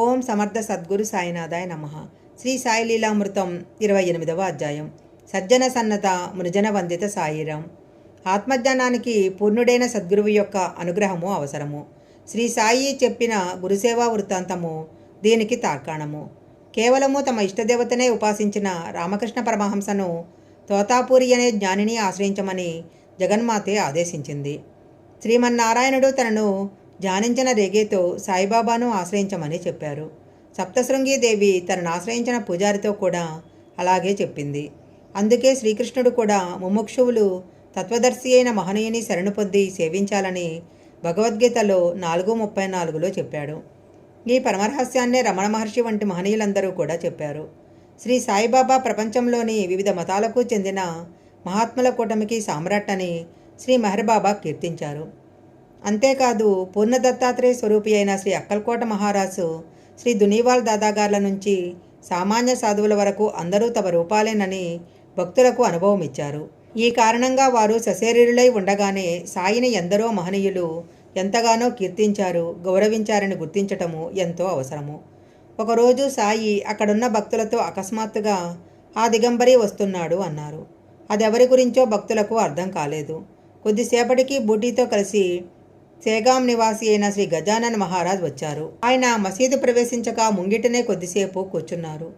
ఓం సమర్థ సద్గురు సాయినాథాయ నమ. శ్రీ సాయి లీలామృతం ఇరవై ఎనిమిదవ అధ్యాయం. సజ్జన సన్నత మృజన వందిత సాయిరాం. ఆత్మజ్ఞానానికి పూర్ణుడైన సద్గురువు యొక్క అనుగ్రహము అవసరము. శ్రీ సాయి చెప్పిన గురుసేవా వృత్తాంతము దీనికి తార్కాణము. కేవలము తమ ఇష్టదేవతనే ఉపాసించిన రామకృష్ణ పరమహంసను తోతాపూరి అనే జ్ఞానిని ఆశ్రయించమని జగన్మాతే ఆదేశించింది. శ్రీమన్నారాయణుడు తనను ధ్యానించిన రేగేతో సాయిబాబాను ఆశ్రయించమని చెప్పారు. సప్తశృంగీదేవి తనను ఆశ్రయించిన పూజారితో కూడా అలాగే చెప్పింది. అందుకే శ్రీకృష్ణుడు కూడా ముముక్షువులు తత్వదర్శి అయిన మహనీయుని శరణు పొంది సేవించాలని భగవద్గీతలో నాలుగు ముప్పై నాలుగులో చెప్పాడు. ఈ పరమరహస్యాన్నే రమణ మహర్షి వంటి మహనీయులందరూ కూడా చెప్పారు. శ్రీ సాయిబాబా ప్రపంచంలోని వివిధ మతాలకు చెందిన మహాత్ముల కూటమికి సామ్రాట్ అని శ్రీ మెహర్బాబా కీర్తించారు. అంతేకాదు పూర్ణ దత్తాత్రేయ స్వరూపి అయిన శ్రీ అక్కల్కోట మహారాజు శ్రీ దునీవాల్ దాదాగార్ల నుంచి సామాన్య సాధువుల వరకు అందరూ తమ రూపాలేనని భక్తులకు అనుభవం ఇచ్చారు. ఈ కారణంగా వారు సశరీరులై ఉండగానే సాయిని ఎందరో మహనీయులు ఎంతగానో కీర్తించారు గౌరవించారని గుర్తించటము ఎంతో అవసరము. ఒకరోజు సాయి అక్కడున్న భక్తులతో అకస్మాత్తుగా ఆ దిగంబరి వస్తున్నాడు అన్నారు. అదెవరి గురించో భక్తులకు అర్థం కాలేదు. కొద్దిసేపటికి బూటీతో కలిసి సేగాం నివాసి అయిన శ్రీ గజానన్ మహారాజ్ వచ్చారు. ఆయన మసీదు ప్రవేశించక ముంగిటనే కొద్దిసేపు కూర్చున్నారు.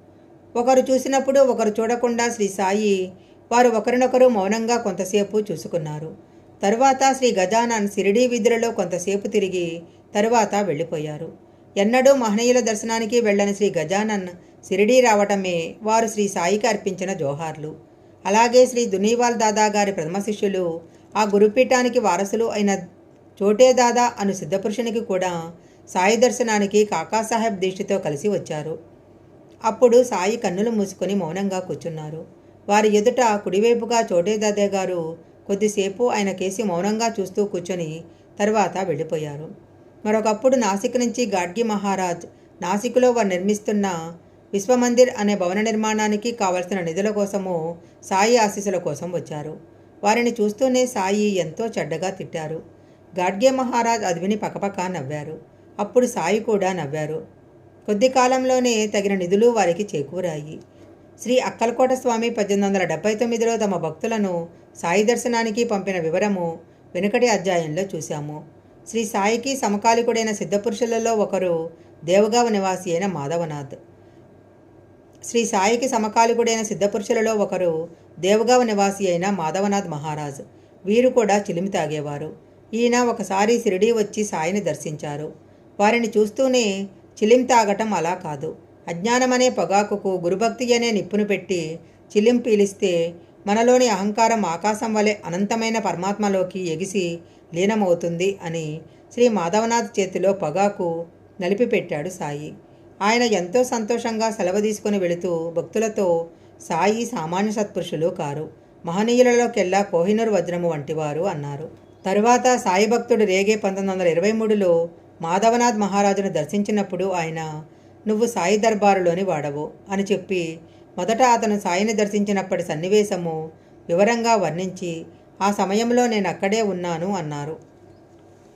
ఒకరు చూసినప్పుడు ఒకరు చూడకుండా శ్రీ సాయి వారు ఒకరినొకరు మౌనంగా కొంతసేపు చూసుకున్నారు. తరువాత శ్రీ గజానన్ సిరిడీ వీధులలో కొంతసేపు తిరిగి తరువాత వెళ్ళిపోయారు. ఎన్నడూ మహనీయుల దర్శనానికి వెళ్ళని శ్రీ గజానన్ సిరిడీ రావటమే వారు శ్రీ సాయికి అర్పించిన జోహార్లు. అలాగే శ్రీ దునీవాల్ దాదా గారి ప్రథమ శిష్యులు ఆ గురుపీఠానికి వారసులు అయిన చోటే దాదా అను సిద్ధపురుషునికి కూడా సాయి దర్శనానికి కాకాసాహెబ్ దీక్షతో కలిసి వచ్చారు. అప్పుడు సాయి కన్నులు మూసుకొని మౌనంగా కూర్చున్నారు. వారి ఎదుట కుడివైపుగా చోటే దాదా గారు కొద్దిసేపు ఆయన కేసి మౌనంగా చూస్తూ కూర్చొని తర్వాత వెళ్ళిపోయారు. మరొకప్పుడు నాసిక్ నుంచి గాడ్గి మహారాజ్ నాసిక్లో వారు నిర్మిస్తున్న విశ్వమందిర్ అనే భవన నిర్మాణానికి కావలసిన నిధుల కోసము సాయి ఆశీస్సుల కోసం వచ్చారు. వారిని చూస్తూనే సాయి ఎంతో చెడ్డగా తిట్టారు. గాడ్గే మహారాజ్ అది విని పకపక నవ్వారు. అప్పుడు సాయి కూడా నవ్వారు. కొద్ది కాలంలోనే తగిన నిధులు వారికి చేకూరాయి. శ్రీ అక్కలకోట స్వామి పద్దెనిమిది వందల డెబ్బై తొమ్మిదిలో తమ భక్తులను సాయి దర్శనానికి పంపిన వివరము వెనుకటి అధ్యాయంలో చూశాము. శ్రీ సాయికి సమకాలికుడైన సిద్ధపురుషులలో ఒకరు దేవగావ నివాసి అయిన మాధవనాథ్. శ్రీ సాయికి సమకాలికుడైన సిద్ధపురుషులలో ఒకరు దేవగావ నివాసి అయిన మాధవనాథ్ మహారాజ్. వీరు కూడా చిలిమి తాగేవారు. ఈయన ఒకసారి షిరిడీ వచ్చి సాయిని దర్శించారు. వారిని చూస్తూనే చిలిం తాగటం అలా కాదు. అజ్ఞానమనే పొగాకుకు గురుభక్తి అనే నిప్పును పెట్టి చిలిం పీలిస్తే మనలోని అహంకారం ఆకాశం వలె అనంతమైన పరమాత్మలోకి ఎగిసి లీనమవుతుంది అని శ్రీ మాధవనాథ్ చేతిలో పొగాకు నలిపి పెట్టాడు సాయి. ఆయన ఎంతో సంతోషంగా సెలవు తీసుకుని వెళుతూ భక్తులతో సాయి సామాన్య సత్పురుషులు కారు. మహనీయులలోకెల్లా కోహినూరు వజ్రము వంటివారు అన్నారు. తరువాత సాయి భక్తుడు రేగే పంతొమ్మిది వందల ఇరవై మూడులో మాధవనాథ్ మహారాజును దర్శించినప్పుడు ఆయన నువ్వు సాయి దర్బారులోని వాడవు అని చెప్పి మొదట అతను సాయిని దర్శించినప్పటి సన్నివేశము వివరంగా వర్ణించి ఆ సమయంలో నేను అక్కడే ఉన్నాను అన్నారు.